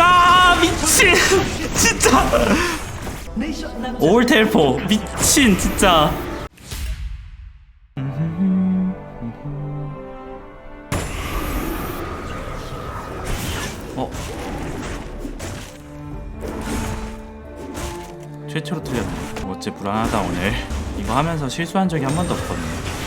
아 미친. 진짜. 네이션 남자 올 텔포 미친 진짜. 어. 최초로 틀렸네. 어째 불안하다 오늘. 이거 하면서 실수한 적이 한 번도 없거든요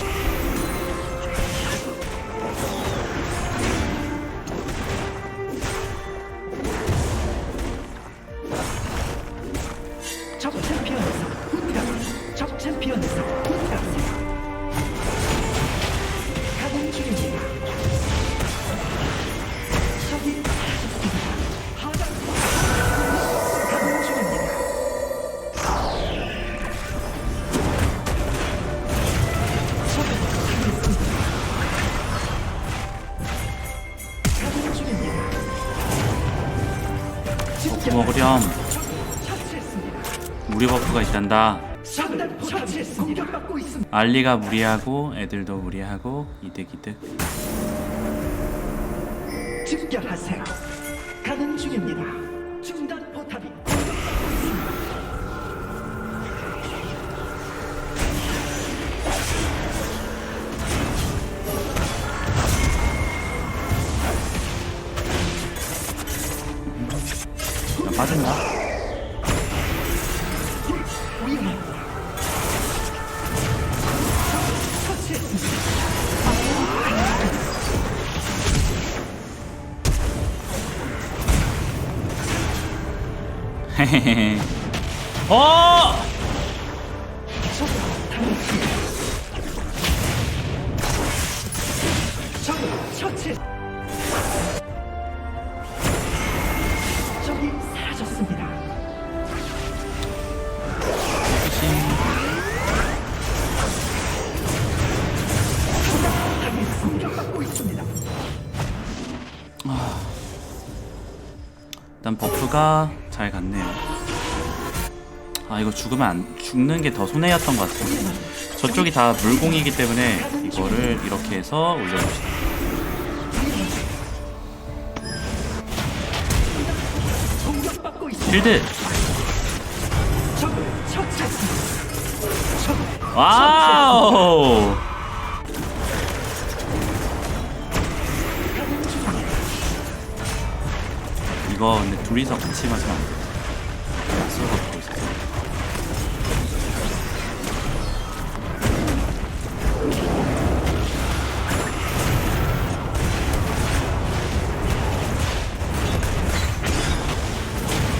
후퇴하세요. 가동 중입니다. 적이 사라졌습니다. 하단 가동 중입니다. 사라졌습니다. 버프 먹으렴 처치했습니다. 무리 버프가 있단다 알리가 무리하고 애들도 무리하고 이득 이득 집결하세요. 가는 중입니다. 중단 포탑이 야, 빠진다 어! 처치. 적이 잘 갔네요 아 이거 죽으면 안 죽는 게 더 손해였던 것 같아요 저쪽이 다 물공이기 때문에 이거를 이렇게 해서 있습니다. 필드 와우 이거 근데 둘이서 같이 마시면 안 돼. 약속을 갖고 있어.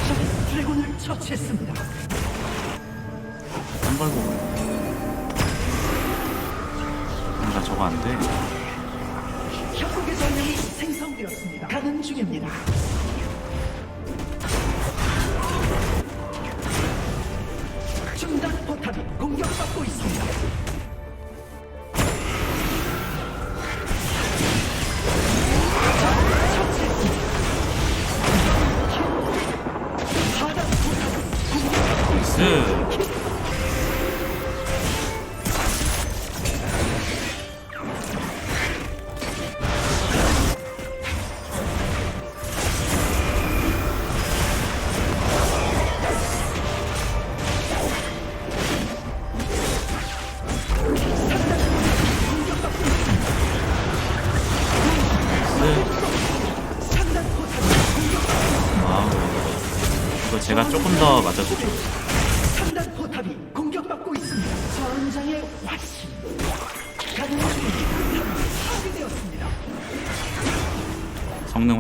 적이 드래곤을 처치했습니다. 한벌 보고. 뭔가 저거 안 돼. 협곡의 전령이 생성되었습니다. 가는 중입니다. 포탑이 공격받고 있습니다.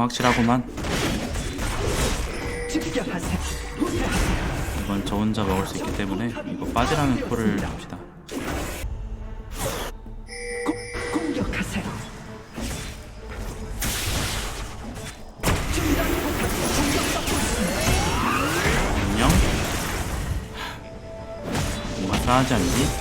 확실하구만. 이건 저 혼자 먹을 수 있기 때문에 이거 빠지라는 콜을 합시다. 안녕. 뭔가 싸하지 않니?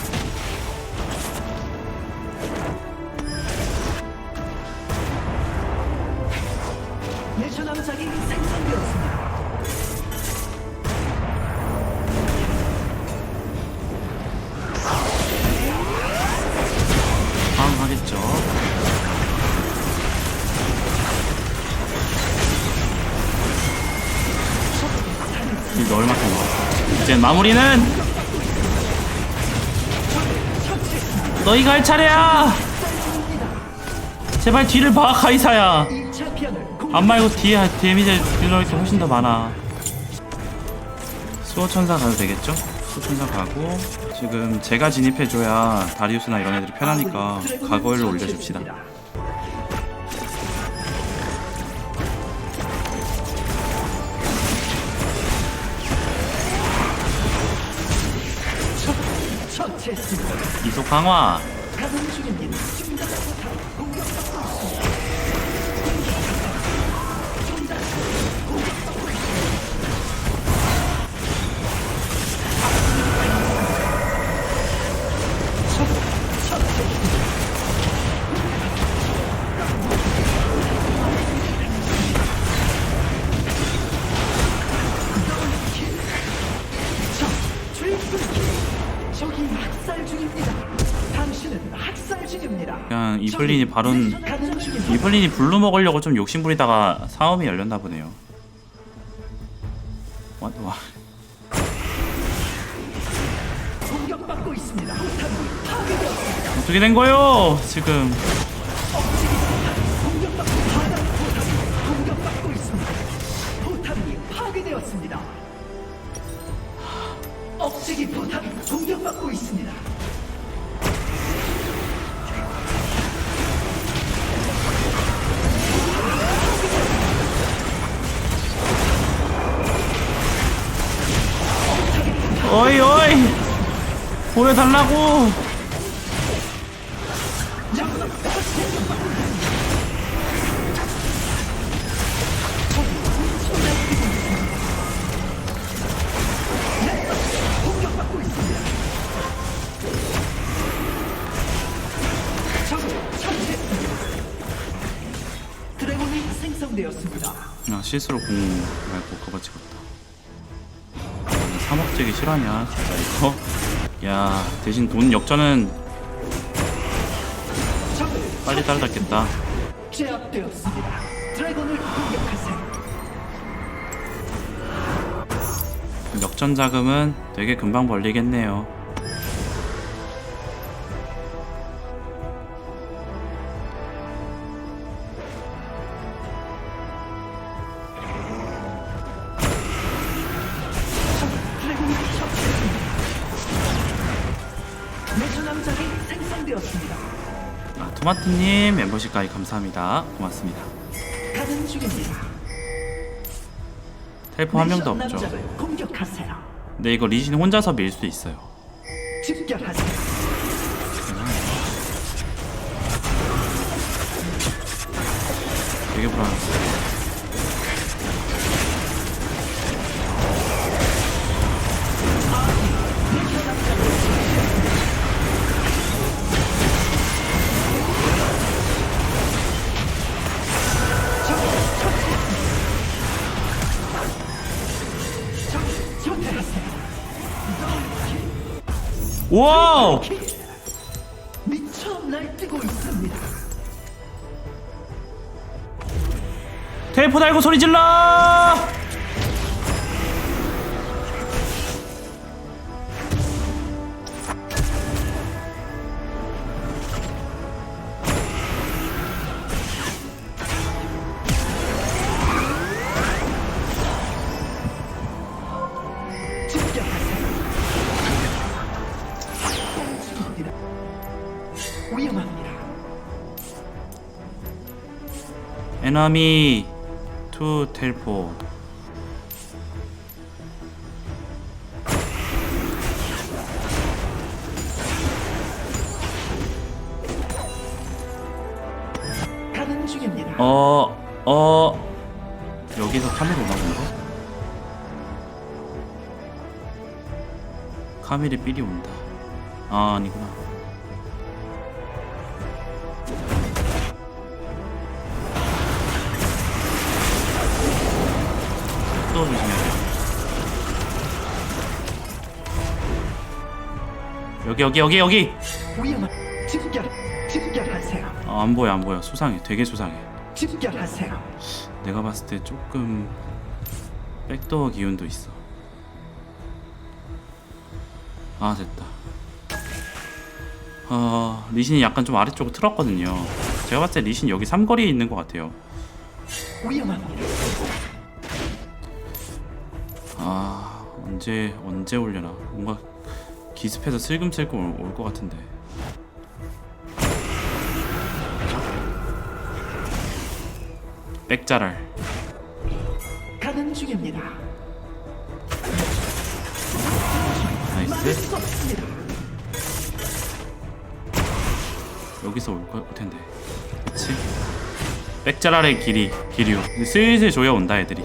마무리는 너희가 할 차례야. 제발 뒤를 봐 카이사야. 2차 피안을 공안 말고 뒤에 데미지 들어올 게 훨씬 더 많아. 수호천사 가도 되겠죠? 수호천사 가고 지금 제가 진입해줘야 다리우스나 이런 애들이 편하니까 가거일로 올려줍시다. 이속 이블린이 바론. 이블린이 블루 먹으려고 좀 욕심 부리다가 싸움이 열렸나 보네요. 와, 와. 어떻게 된 거요? 지금. 억제기 포탑이 공격받고 있습니다. 어이 어이 처치했습니다. 드래곤이 생성되었습니다. 아 실수로 공 말고 그거 찍었다. 사먹재기 실화냐 진짜 이거? 야 대신 돈 역전은 빨리 따라잡겠다. 제압되었습니다. 드래곤을 공격하세요. 역전 자금은 되게 금방 벌리겠네요. 토마토님 멤버십까지 감사합니다. 고맙습니다. 가는 중입니다. 텔포 한 명도 없죠. 공격하세요. 근데 이거 리신 혼자서 밀 수 있어요. 집결하세요. 되게 불안해. 와우! 미쳐 날뛰고 있습니다. 텔포 달고 소리 질러! 에너미 투 텔포. 가는 중입니다. 어, 어. 여기서 카메라 오나 본데? 카밀이 삘이 온다. 아 아니구나. 또 조심해야 돼. 여기 여기 여기 여기. 위험한 집결 집결하세요. 아, 안 보여 안 보여. 수상해. 되게 수상해. 집결하세요. 내가 봤을 때 조금 백도어 기운도 있어. 아 됐다. 어, 리신이 약간 좀 아래쪽으로 틀었거든요. 제가 봤을 때 리신 여기 삼거리에 있는 것 같아요. 위험합니다. 아 언제 언제 올려나 뭔가 기습해서 슬금슬금 올 것 같은데. 백자랄. 가는 중입니다. 막을 나이스. 수 없습니다. 여기서 올 거- 올 텐데. 그치? 백자랄의 길이 길이요. 이제 슬슬 조여온다 애들이.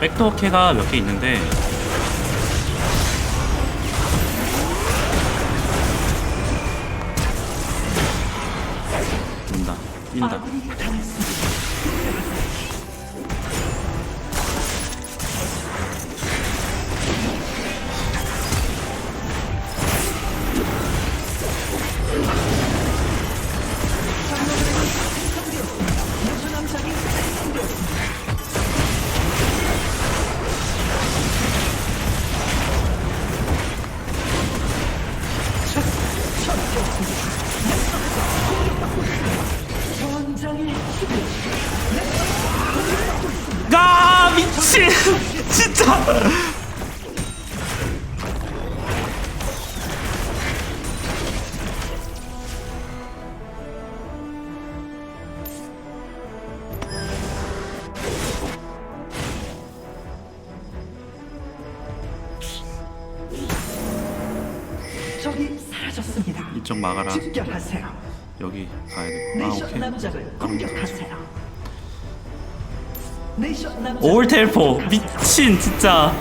백도어 캐가 몇 개 있는데. 아군이 당했습니다. 미친 진짜 적이 사라졌습니다. 이쪽 막아라 집결하세요. 여기 가야 되고 아 네이션 오케이 남작을 공격하세요. 올텔포. 미친 진짜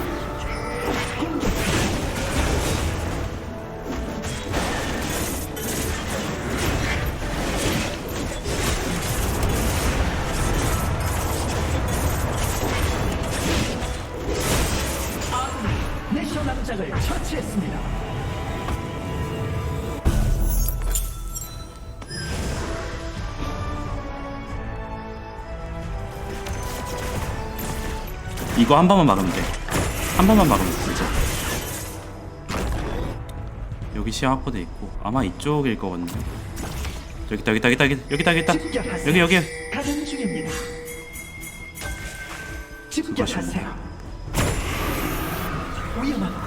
이거 한 번만 막으면 돼한 번만 막으면 돼 진짜 여기 시야 확보돼 있고 아마 이쪽일 거거든요 여기 있다 여기 있다 여기 있다 여기 있다 여기. 여기 여기 가는 중입니다. 집결하세요. 위험합니다.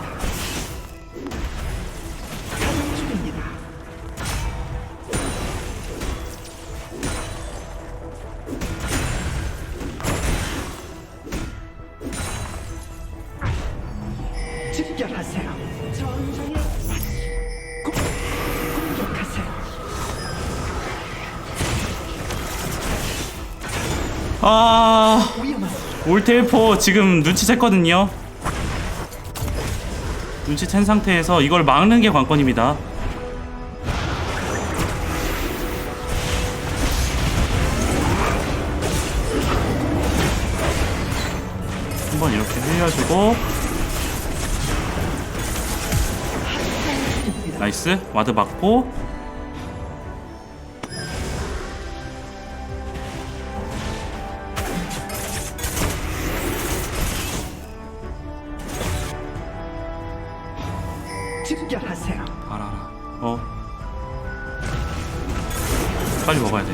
아. 올테이포 지금 눈치챘거든요. 눈치챈 상태에서 이걸 막는 게 관건입니다. 한번 이렇게 흘려주고. 나이스. 와드 받고 집결하세요. 알아 알아 어 빨리 먹어야 돼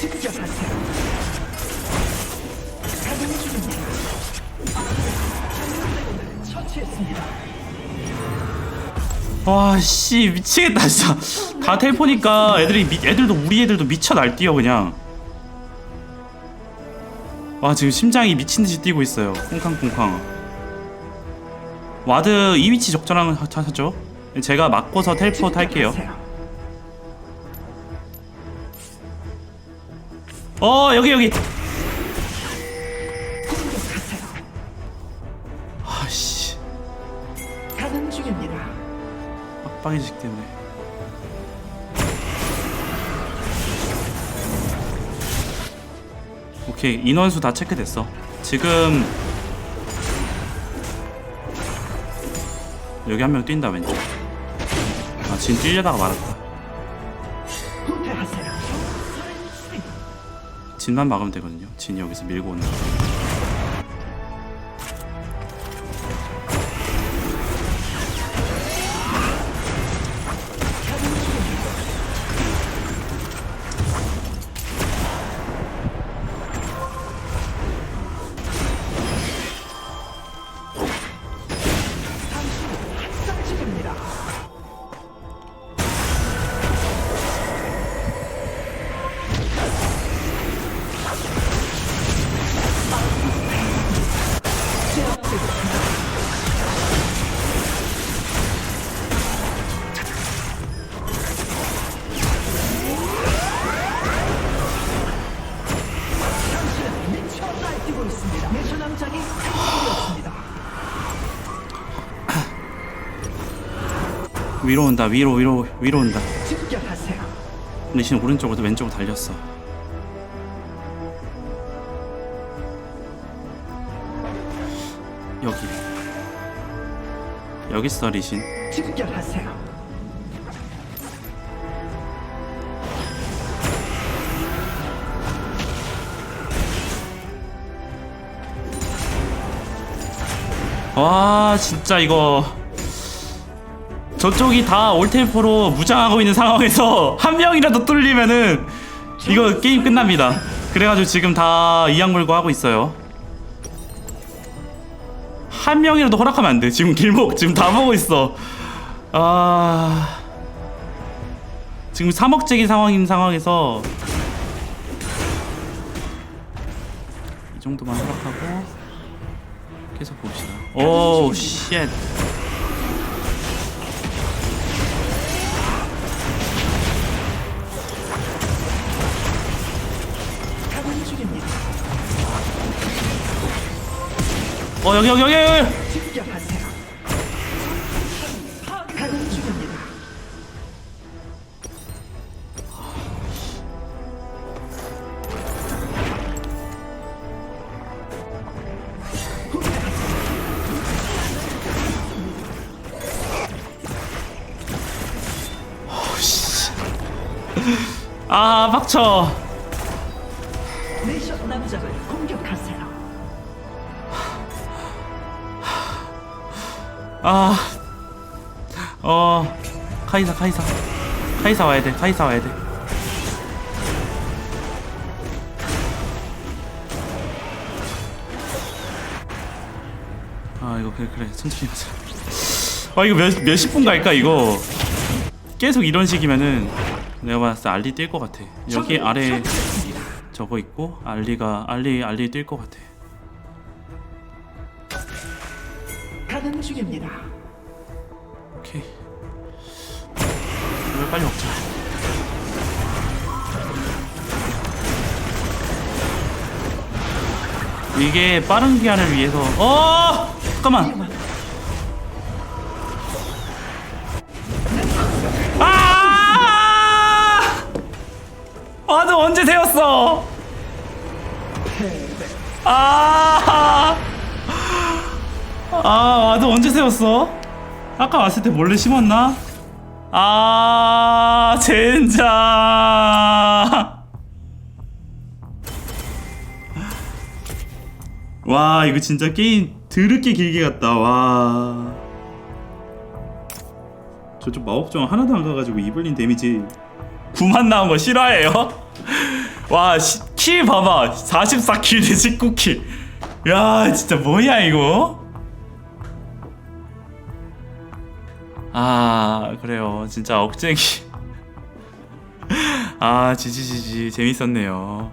집결하세요. 가동 중입니다. 장군을 처치했습니다. 와 씨 미치겠다 진짜 다 텔포니까 애들이 미, 애들도 우리 애들도 미쳐 날뛰어 그냥 와 지금 심장이 미친듯이 뛰고 있어요. 쿵쾅쿵쾅. 와드 이 위치 적절한 하죠? 제가 막고서 텔포트 할게요. 어 여기 여기. 아씨. 사는 중입니다. 빡빡이 식 때문에. 오케이 인원수 다 체크됐어. 지금 여기 한 명 뛴다 왼쪽 아 지금 뛰려다가 말았다. 진만 막으면 되거든요. 진이 여기서 밀고 온다 위로 온다 위로 위로 위로 온다. 리신 오른쪽으로 왼쪽으로 달렸어. 여기. 여기 있어 리신? 집결하세요. 와 진짜 이거 저쪽이 다 올템포로 무장하고 있는 상황에서 한 명이라도 뚫리면은 이거 게임 끝납니다. 그래가지고 지금 다 이악물고 하고 있어요. 한 명이라도 허락하면 안 돼. 지금 길목 지금 다 보고 있어. 아. 지금 3억째기 상황인 상황에서 이 정도만 허락하고 계속 봅시다. 오, 쉣. 어, 여기, 여기, 여기, 여기. 아, 빡쳐. 아, 어, 카이사, 카이사. 카이사 와야 돼, 카이사 와야 돼. 아, 이거 그래, 그래. 천천히 가자. 아, 이거 몇, 몇십 분 갈까, 이거? 계속 이런 식이면은 내가 봤을 때 알리 뛸 것 같아. 여기 아래 저거 있고, 알리가, 알리, 알리 뛸 것 같아. 중입니다. 오케이. 이걸 빨리 먹자. 이게 빠른 기한을 위해서. 어! 잠깐만. 아! 와드 언제 세웠어? 아! 아, 와드 언제 세웠어? 아까 왔을 때 몰래 심었나? 아, 젠장. 와, 이거 진짜 게임 드럽게 길게 갔다. 와. 저쪽 마법정 하나도 안 가가지고 이블린 데미지 9만 나온 거 싫어해요? 와, 시, 킬 봐봐. 44킬 대 19킬. 야, 진짜 뭐야, 이거? 아, 그래요. 진짜 억제기. 아, 지지지지. 재밌었네요.